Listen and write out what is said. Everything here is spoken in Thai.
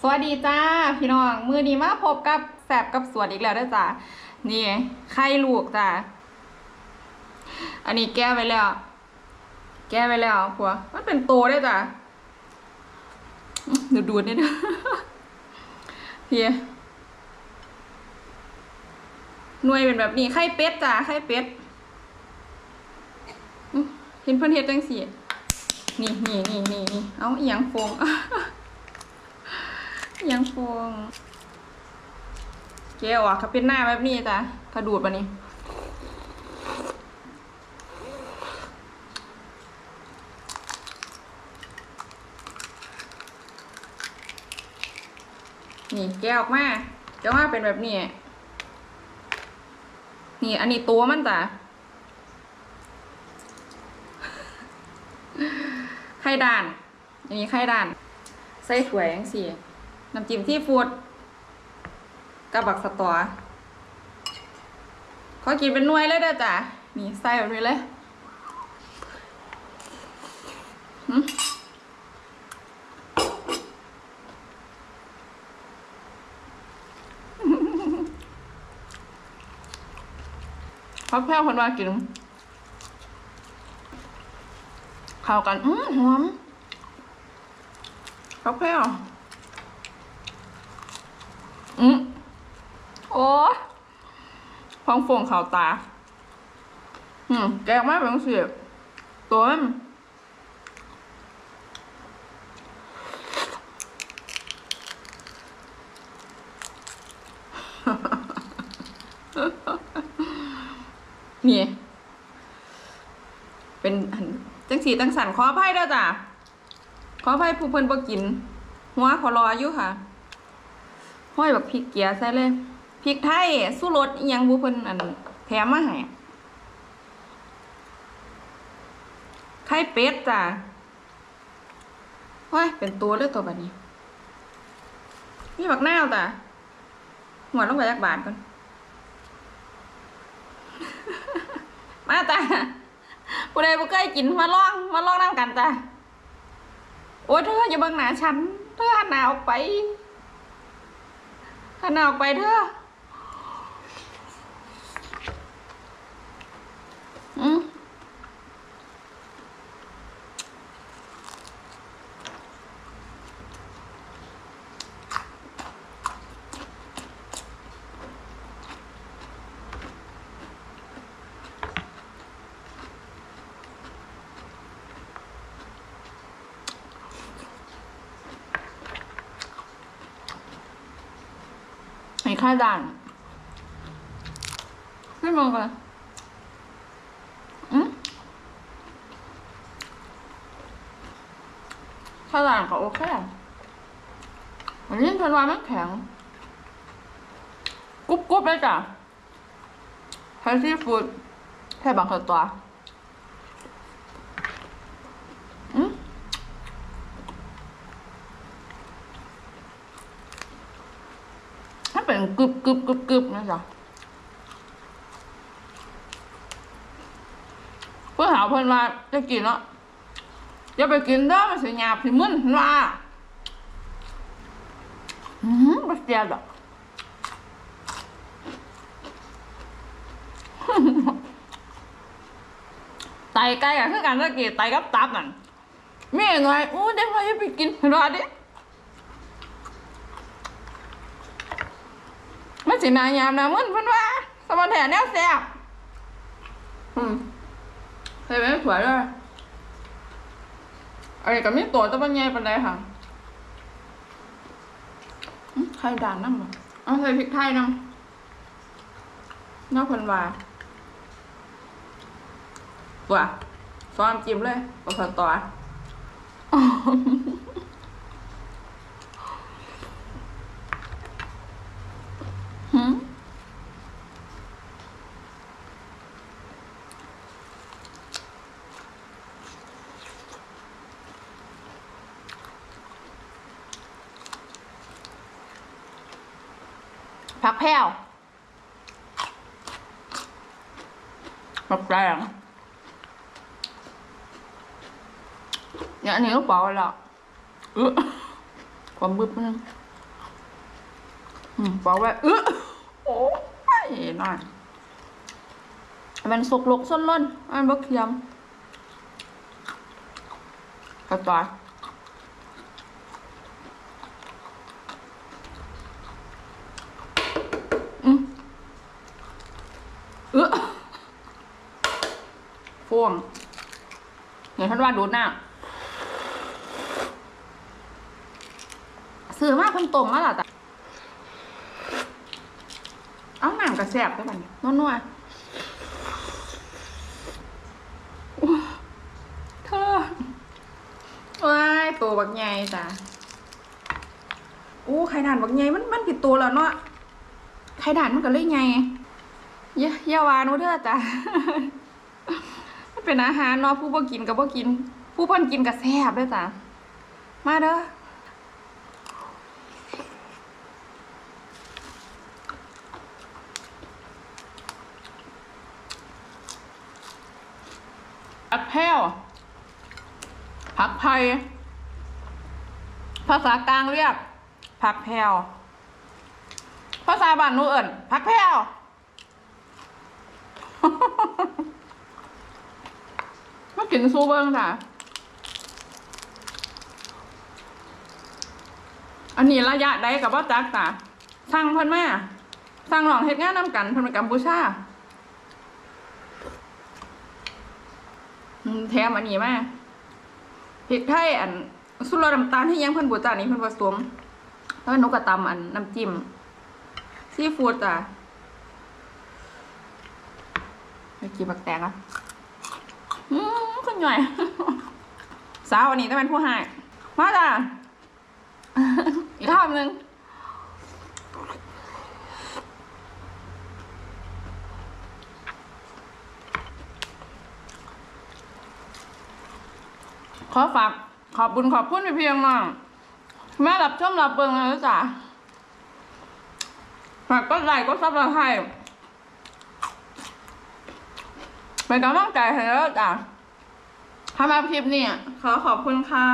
สวัสดีจ้าพี่น้อง มือนี้มาพบกับแสบกับสวดอีกแล้วด้อจ้านี่ไข่ลูกจ้าอันนี้แก้ไว้แล้ว แก้ไว้แล้วผัวมันเป็นโตได้จ้าดูดูดนิดนึงพี่หน่วยเป็นแบบนี้ไข่เป็ดจ้าไข่เป็ดเห็นเพื่อนเฮ็ดจังสินี่นี่นี่นี่นี่เอาเอียงโฟง ยังฟองเกลอะเขาเป็นหน้าแบบนี้จ้ะกระดูดปะนี่นี่แกออกมาแกะออกมาเป็นแบบนี้ นี่อันนี้ตัวมันจ้ะไข่ด่าน อันนี้ไข่ด่าน ใส่ถ้วยังสี่ น้ำจิ้มที่ฟูดกับบักสตอขอกินเป็นหน่วยเลยเด้อจ้ะนี่ใส่แบบนี้เลยหึพักแพ้วคนว่ากินเข้ากัน อื้อหอมพักแพ้ อืมโอ้ฟองฟงข่าวตา อืมแกงมากเป็นเสียตัวมันนี่ เป็นจังสีจังสันขออภัยด้วยจ้ะขออภัยผู้เพิ่นบ่กิน หัวขอรออยู่ค่ะ ห้อยแบบพริกเกียใส่เลยพริกไทยสู้รสยังบุเพิ่นอันแถมมาให้ไข่เป็ดจ้ะห้อยเป็นตัวเลยตัวแบบนี้นี่บักนาวจ้ะหัวลงไปจักบาทก่อนมาจ้ะผู้ใดบ่เคยกินมาลองมาลองน้ำกันจ้ะโอ้ยเธออย่าเบิ่งหน้าฉันเธอหันหน้าออกไป ขนออกไปเถอะอืม ให้ค่าด่านไม่มองกันอืมค่าด่านก็โอเคอันนี้เพิ่นว่ามันแข็งกรุบกรุบเลยจ้ะไทยซีฟู้ดแค่บางคนตัวอืม ถ้า เป็นกรึบกรึบกรึบกรึบนะจ๊ะเพื่อหาเพิ่อนว่าจะกินเนาะอย่าไปกินเด้อมันสิหยาบสิมึนเพิ่นว่าอืมบ่เสียดอกไตไก่อะคือกันตะกี้ไตกับตับนั่นมีหน่อยอู้เด็กน้อยอย่าไปกินเพิ่นาดิ มัน สินายามนะมึนเพิ่นว่าสมอนแถแนวแซ่บอืมใส่ไปสวยเลยอันนี้ก็ไมีตัวแตะบันใหญ่ปานใดค่ะไข่ด่านน้ำบ่เอาใส่พริกไทยน้ำน้ำเพิ่นว่าว่าซ้อมจิ้มเลยบ่พอต่อ ผักแพรวผักแปลงเนี่ยอันนี้ก็เปล่าแล้วความบึ้บนึงอืมบอกว่าเออโอ้ยน่อยมันสุกลุกส้นล้นมันบกเทียมกระต่ายอืมเออ ฟ่วงเห็นท่านว่าดูดหน้าซื้อมาเพิ่นต้มมาแล้วจ้ะเอาหนามกระแสบได้ป่ะเนี่ยนัวๆเธอว้ายตัวบักใหญ่จ้ะโอ้ไข่ด่านบักใหญ่มันมันผิดตัวแล้วเนาะไข่ด่านมันก็เลยใหญ่เยอะอยาวานูเด้อจ้ะ เป็นอาหารเนาะผู้บ่กินกับบ่กิน ผู้เพิ่นกินกระแสบด้อจ้ะมาเด้อผักแพรวผักไผ่ภาษากลางเรียก ผักแพรวภาษาบ้านนูเอิ่นผักแพรว กินซูเบิ้งจ้ะอันนี้ระยะใดกับว่าจักจ้ะสั่งเพิ่นมาสั่งหลองเฮ็ดงานนำกันเพิ่นเป็นกัมพูชาแถมอันนี้มาพริกไทยอันสุรสน้ำตาลที่ยังเพิ่นบวจานี่เพิ่นผสมแล้วนกกระตำอันน้ำจิ้มซีฟู้ดจ้ะไปกินบักแตงอะ อืมคุณหน่อยสาวอันนี้ต้องเป็นผู้ให้มาจ้ะอีกคำหนึ่งขอฝากขอบบุญขอบคุณไปเพียงมากแม่รับชมรับเบิงเลยจ้ะฝากก็ไลค์ก็ซับสไครต์ เป็นกำลังใจให้แล้วจ้ะถ้ามาคลิปนี้ขอขอบคุณค่ะ